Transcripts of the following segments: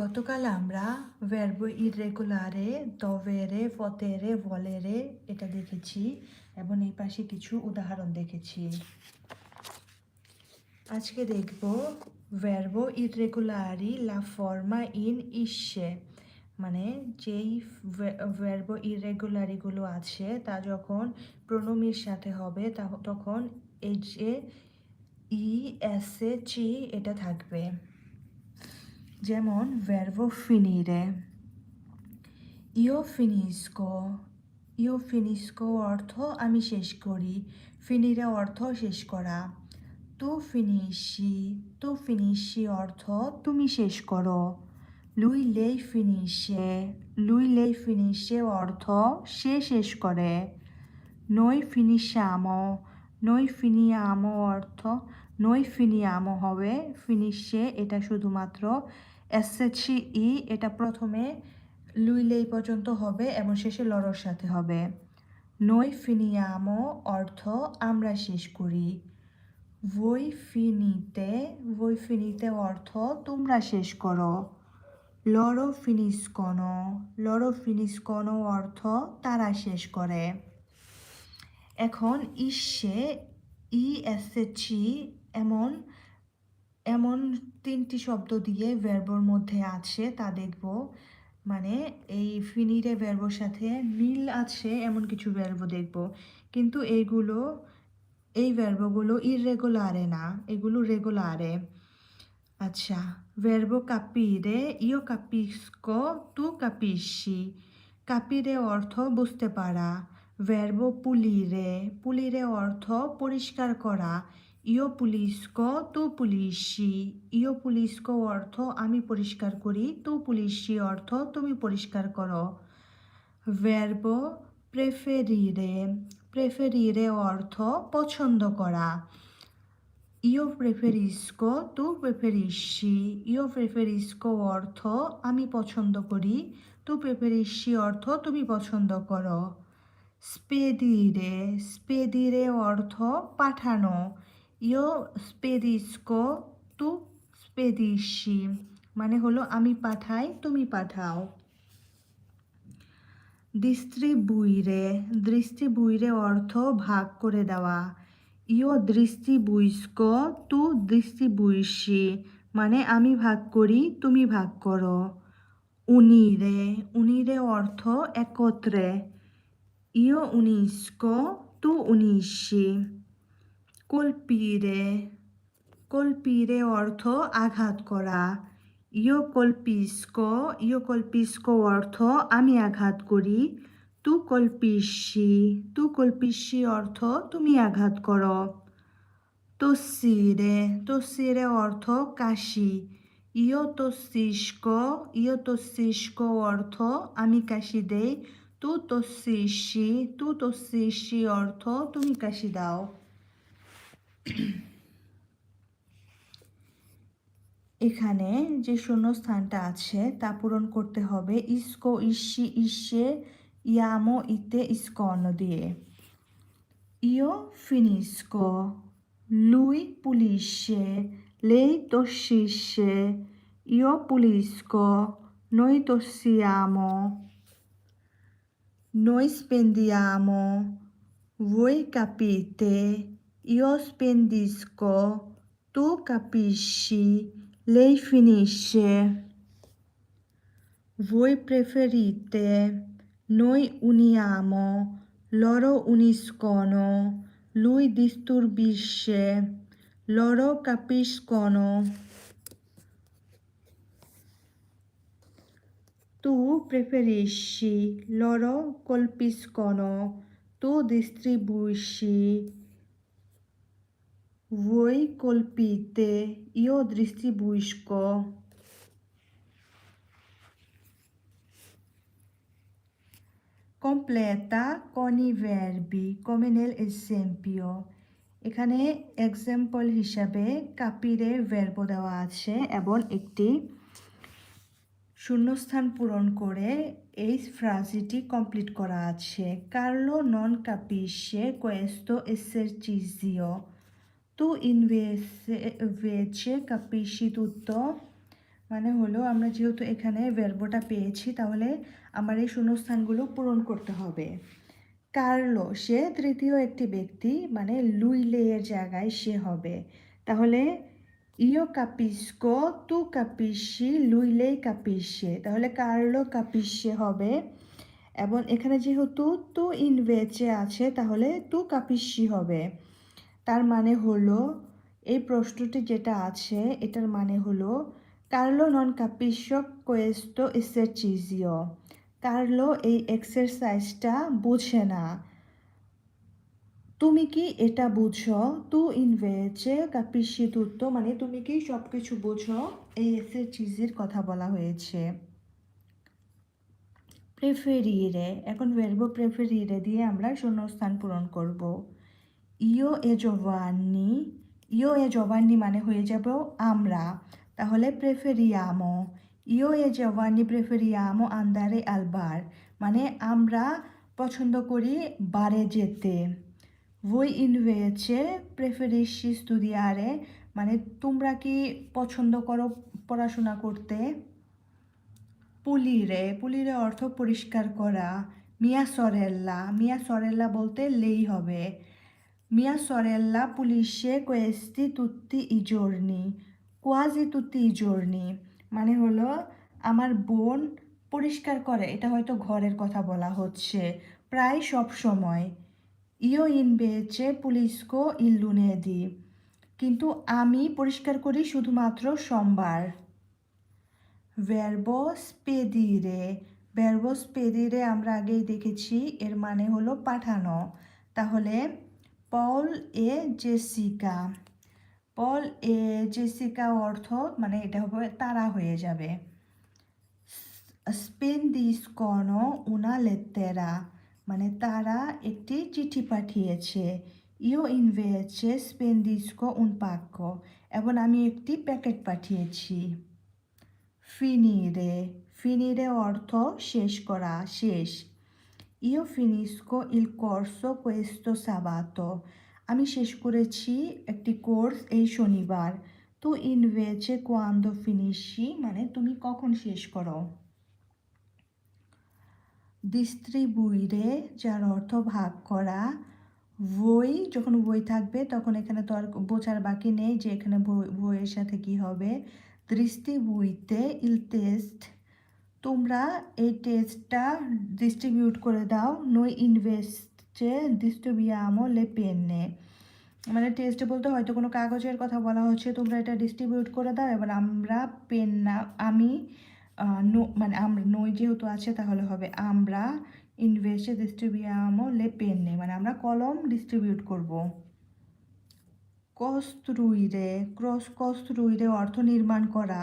গতকাল আমরা ভার্বো ইররেগুলারে দভেরে ফতেরে ভলেরে এটা দেখেছি এবং এই পাশে কিছু উদাহরণ দেখেছি। আজকে দেখব ভার্বো ইররেগুলারি লা ফর্মা ইন ইসে মানে যেই ভার্বো ইররেগুলারিগুলো আছে তা যখন প্রণমীর সাথে হবে তখন এই যে ই এস এ চি এটা থাকবে। যেমন verbo finire io finisco io finisco অর্থ আমি শেষ করি ফিনিরে অর্থ শেষ করা তু ফিনিশি তু ফিনিশি অর্থ তুমি শেষ করো লুই লেই ফিনিশে লুই লেই ফিনিশে অর্থ সে শেষ করে নই ফিনিশামো নই ফিনিয়ামো অর্থ নই ফিনিয়ামো হবে। ফিনিশে এটা শুধুমাত্র এসএসসি ই এটা প্রথমে লুইলেই পর্যন্ত হবে, এবং শেষে লড়র সাথে হবে। নই ফিনিয়ামো অর্থ আমরা শেষ করি। বই ফিনিতে বই ফিনিতে অর্থ তোমরা শেষ করো। লড়ো ফিনিস কোনো লড়ো ফিনিস কোনো অর্থ তারা শেষ করে। এখন ইসে ই এসেছি এমন এমন তিনটি শব্দ দিয়ে ভার্বর মধ্যে আছে, তা দেখব। মানে এই ফিনিরে ভার্বর সাথে মিল আছে, এমন কিছু ভার্ব দেখব। কিন্তু এইগুলো, এই ভার্বগুলো ইররেগুলারে না, এগুলো রেগুলারে আচ্ছা verbo capire, io capisco, tu capisci capire অর্থ বুঝতে পারা। verbo pulire পুলিরে অর্থ পরিষ্কার করা। Io pulisco tu pulisci io pulisco অর্থ, আমি পরিষ্কার করি। tu pulisci অর্থ, তুমি পরিষ্কার করো। verbo preferire preferire অর্থ, পছন্দ করা। ইও প্রেফেরিস্কো তু প্রেফেরিসি ইও প্রেফেরিস্কো অর্থ, আমি পছন্দ করি। তু প্রেফেরিসি অর্থ, তুমি পছন্দ করো। স্পেদিরে স্পেদিরে অর্থ, পাঠানো। ইও স্পেদিস্কো তু স্পেদিসি মানে হলো আমি পাঠাই, তুমি পাঠাও। দৃষ্টিবুইরে দৃষ্টিবুইরে অর্থ ভাগ করে দেওয়া। ইও দৃষ্টিবুইস্ক তু দৃষ্টিবুইসি মানে আমি ভাগ করি, তুমি ভাগ করো। উনিরে উনিরে অর্থ একত্রে। ইও উনিস্ক তু উনিশি। কল্পিরে কল্পিরে অর্থ আঘাত করা। ইয় কল্পিস্ক ইও কল্পিস্ক অর্থ আমি আঘাত করি। তু কল্পিসি তু কল্পিসি অর্থ তুমি আঘাত করো। তসিরে তসিরে অর্থ কাশি। ইও তসিস্ক ইও তসিস্ক অর্থ আমি কাশি দেই। তু তসিসি তু তসিসি অর্থ তুমি কাশি দাও। এখানে যে শূন্যস্থানটা আছে, তা পূরণ করতে হবে ইস্কো ইসি ইসে ইয়ামো ইতে ইস্কন দিয়ে। ইও ফিনিস্কো, লুই পুলিশে, লেই tossisce io pulisco noi tossiamo noi spendiamo voi capite io spendisco tu capisci lei finisce. Voi preferite noi uniamo loro uniscono lui disturbisce loro capiscono. Tu preferisci loro colpiscono tu distribuisci voi colpite io distribuisco completa con i verbi come nel nell'esempio এখানে example হিসাবে কাপিরে verb দেওয়া আছে এবং একটি শূন্যস্থান পূরণ করে এই ফ্রাজিটি কমপ্লিট করা আছে কার্লো নন capisce questo esercizio tu invece, invece capisci tutto মানে হলো আমরা যেহেতু এখানে ভেরবোটা পেয়েছি তাহলে আমার এই শূন্যস্থানগুলো পূরণ করতে হবে। কার্লো সে তৃতীয় একটি ব্যক্তি মানে লুইলে এর জায়গায় সে হবে। তাহলে ইও কাপিস্কো তু কাপিসি লুইলেই কাপিসে তাহলে কার্লো কাপিসে হবে। এবং এখানে যেহেতু তু ইনভেচে আছে তাহলে তু কাপিসি হবে। তার মানে হলো, এই প্রশ্নটি যেটা আছে, এটার মানে হলো, কার্লো নন কাপিসো কোয়েস্টো এসেরচিজিও। কার্লো এই এক্সারসাইজটা বোঝে না। তুমি কি এটা বুঝো? তু ইনভেচে কাপিসি তুত্তো মানে তুমি কি সব কিছু বুঝো? এই এসেরচিজির কথা বলা হয়েছে। প্রেফেরিরে, এখন ভেরবো প্রেফেরিরে দিয়ে আমরা শূন্যস্থান পূরণ করব। ইও এ জবানি ইও এ জবানি মানে হয়ে যাব আমরা, তাহলে প্রেফেরিয়ামো। ইও এ জবানি প্রেফেরিয়ামো আন্দারে আলবার মানে আমরা পছন্দ করি বারে যেতে। voi invece preferisci studiare মানে তোমরা কি পছন্দ করো পড়াশোনা করতে? পুলিরে পুলিরে অর্থ পরিষ্কার করা, মিয়া সরেল্লা মিয়া সরেল্লা বলতে লেই হবে। মিয়া সরেল্লা পুলিশে কোয়েস্তি তুত্তি ই জর্নি কোয়াজি তুত্তি ই জর্নি মানে হলো, আমার বোন পরিষ্কার করে, এটা হয়তো ঘরের কথা বলা হচ্ছে, প্রায় সব সময়। ইও ইনভেচে পুলিশকো ইল লুনেদি কিন্তু আমি পরিষ্কার করি শুধুমাত্র সোমবার। ভার্বো স্পেদিরে ভার্বো স্পেদিরে আমরা আগেই দেখেছি, এর মানে হলো পাঠানো। তাহলে পল এ জেসিকা পল এ জেসিকা অর্থ মানে এটা হবে তারা হয়ে যাবে। স্পেন্দিসকনো উনা লেত্তেরা মানে তারা একটি চিঠি পাঠিয়েছে। ইও ইনভেচে স্পেন্দিসকো উন পাক্য এবং আমি একটি প্যাকেট পাঠিয়েছি। ফিনিরে ফিনিরে অর্থ শেষ করা, শেষ। ইও ফিনিসকো ইল কোর্সো কোয়েস্টো সাবাতো আমি শেষ করেছি একটি কোর্স এই শনিবার তো ইনভেচে কোয়ান্দো ফিনিশি মানে তুমি কখন শেষ করো ডিস্ট্রিবিউরে যার অর্থ ভাগ করা বই যখন বই থাকবে তখন এখানে তো আর বোঝার বাকি নেই যে এখানে বইয়ের সাথে কি হবে দৃষ্টি বইতে ইল টেস্ট তোমরা এই টেস্টটা ডিস্ট্রিবিউট করে দাও নই ইনভেস্টে ডিস্ট্রিবিয়ামো লে পেনে মানে টেস্ট বলতে হয়তো কোনো কাগজের কথা বলা হচ্ছে, তোমরা এটা ডিস্ট্রিবিউট করে দাও, এবার আমরা পেন না, আমি নো মানে আমরা নই যেহেতু আছে তাহলে হবে, আমরা ইনভেস্টে ডিস্ট্রিবিয়ামো লে পেন পেনে মানে আমরা কলম ডিস্ট্রিবিউট করব। কস্তুইরে ক্রস কস্তুইরে অর্থ নির্মাণ করা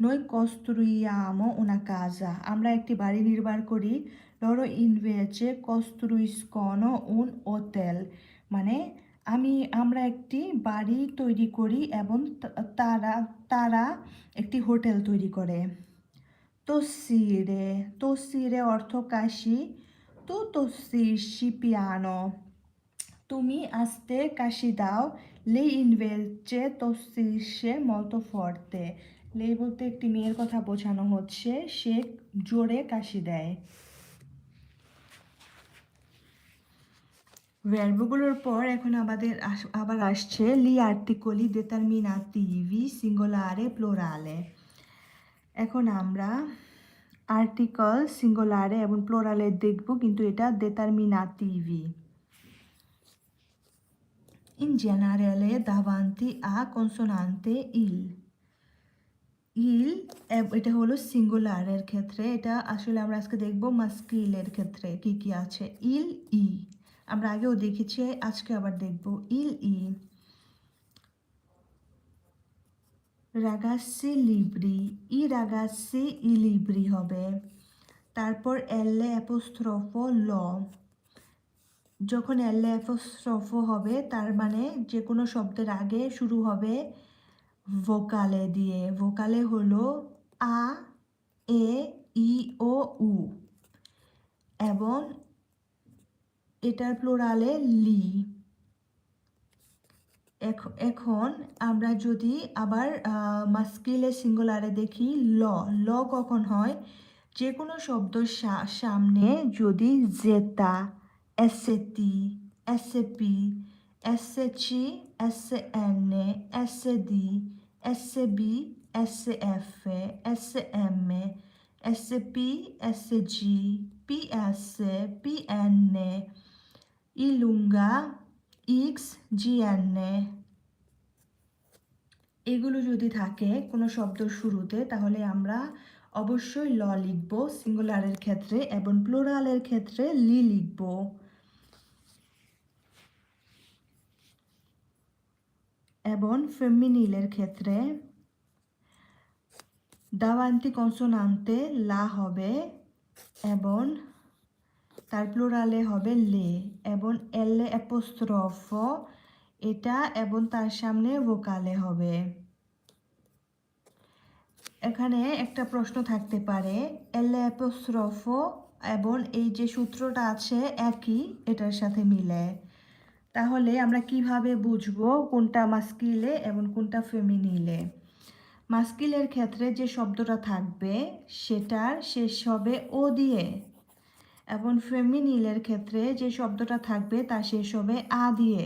নই কস্তুইয়ামো ওনা কাজা আমরা একটি বাড়ি নির্মাণ করি লরো ইনভেচে কস্তুইসকনো উন ওতেল মানে আমি আমরা একটি বাড়ি তৈরি করি এবং তারা তারা একটি হোটেল তৈরি করে tossire. Tossire অর্থ কাশি তো tossisci piano. তুমি আস্তে কাশি দাও লে ইনভেচে tossisce molto forte. লে বলতে একটি মেয়ের কথা বোঝানো হচ্ছে। সে জোরে কাশি দেয়। ভ্যালভগুলোর পর এখন আমাদের আবার আসছে লি আর্টিকলি determinativi singolare plurale এখন আমরা আর্টিকল সিঙ্গুলারে এবং প্লোরালে দেখব, কিন্তু এটা determinativi in generale davanti a consonante il ইল এটা হলো সিঙ্গুলারের ক্ষেত্রে। এটা আসলে আমরা আজকে দেখব মাস্কিলের ক্ষেত্রে কি কি আছে। ইল, ই। আমরা আগেও দেখেছি, আজকে আবার দেখব। ইল, ই। রাগাসি লিব্রি ই রাগাসি ই লিব্রি হবে। তারপর এলে অ্যাপোস্ট্রফ ল। যখন এলে অ্যাপোস্ট্রফ হবে, তার মানে যে কোনো শব্দের আগে শুরু হবে ভোকালে দিয়ে ভোকালে হলো আ, এ, ই, ও, উ। এবং এটার প্লোরালে লি। এখ- এখন আমরা যদি আবার মাস্কিলে সিঙ্গুলারে দেখি, ল ল কখন হয়? যে কোনো শব্দ সামনে যদি জেতা, এসেতি, এসেপি, এসেচি এসে এনে এসে পি এসে জি পি এসে পি এন ইলুঙ্গা ইক্স জিএনএ এগুলো যদি থাকে কোনো শব্দর শুরুতে, তাহলে আমরা অবশ্যই ল লিখব সিঙ্গুলারের ক্ষেত্রে এবং প্লুরালের ক্ষেত্রে লি লিখব। এবং ফেমিনিলের ক্ষেত্রে দাওয়ান্তি কনসোনান্তে লা হবে এবং তার প্লুরালে হবে লে এবং এলে অ্যাপোস্ট্রফ এটা এবং তার সামনে ভোকালে হবে। এখানে একটা প্রশ্ন থাকতে পারে এলে অ্যাপোস্ট্রফ এবং এই যে সূত্রটা আছে একই, এটার সাথে মিলে। তাহলে আমরা কীভাবে বুঝব কোনটা মাস্কিলে এবং কোনটা ফেমিনিলে? মাস্কিলের ক্ষেত্রে যে শব্দটা থাকবে, সেটার শেষ হবে ও দিয়ে। এবং ফেমিনিলের ক্ষেত্রে যে শব্দটা থাকবে, তা শেষ হবে আ দিয়ে।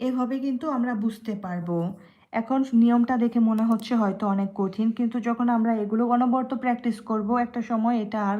এভাবে কিন্তু আমরা বুঝতে পারব। এখন নিয়মটা দেখে মনে হচ্ছে হয়তো অনেক কঠিন, কিন্তু যখন আমরা এগুলো অনবরত প্র্যাকটিস করব, একটা সময় এটা আর